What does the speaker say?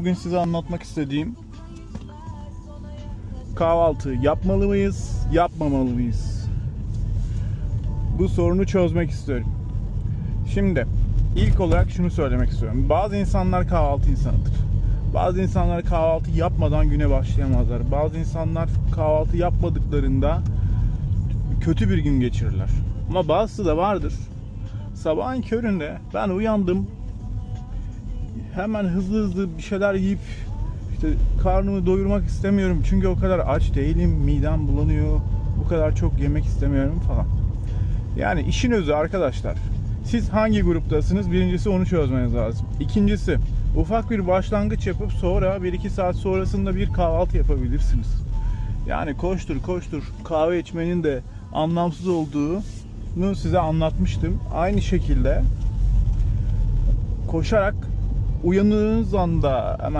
Bugün size anlatmak istediğim kahvaltı yapmalı mıyız, yapmamalı mıyız? Bu sorunu çözmek istiyorum. Şimdi ilk olarak şunu söylemek istiyorum. Bazı insanlar kahvaltı insanıdır. Bazı insanlar kahvaltı yapmadan güne başlayamazlar. Bazı insanlar kahvaltı yapmadıklarında kötü bir gün geçirirler. Ama bazısı da vardır. Sabahın köründe ben uyandım. Hemen hızlı hızlı bir şeyler yiyip işte karnımı doyurmak istemiyorum. Çünkü o kadar aç değilim. Midem bulanıyor. Bu kadar çok yemek istemiyorum falan. Yani işin özü arkadaşlar. Siz hangi gruptasınız? Birincisi onu çözmeniz lazım. İkincisi ufak bir başlangıç yapıp sonra 1-2 saat sonrasında bir kahvaltı yapabilirsiniz. Yani koştur koştur kahve içmenin de anlamsız olduğunu size anlatmıştım. Aynı şekilde koşarak uyanığınız anda hemen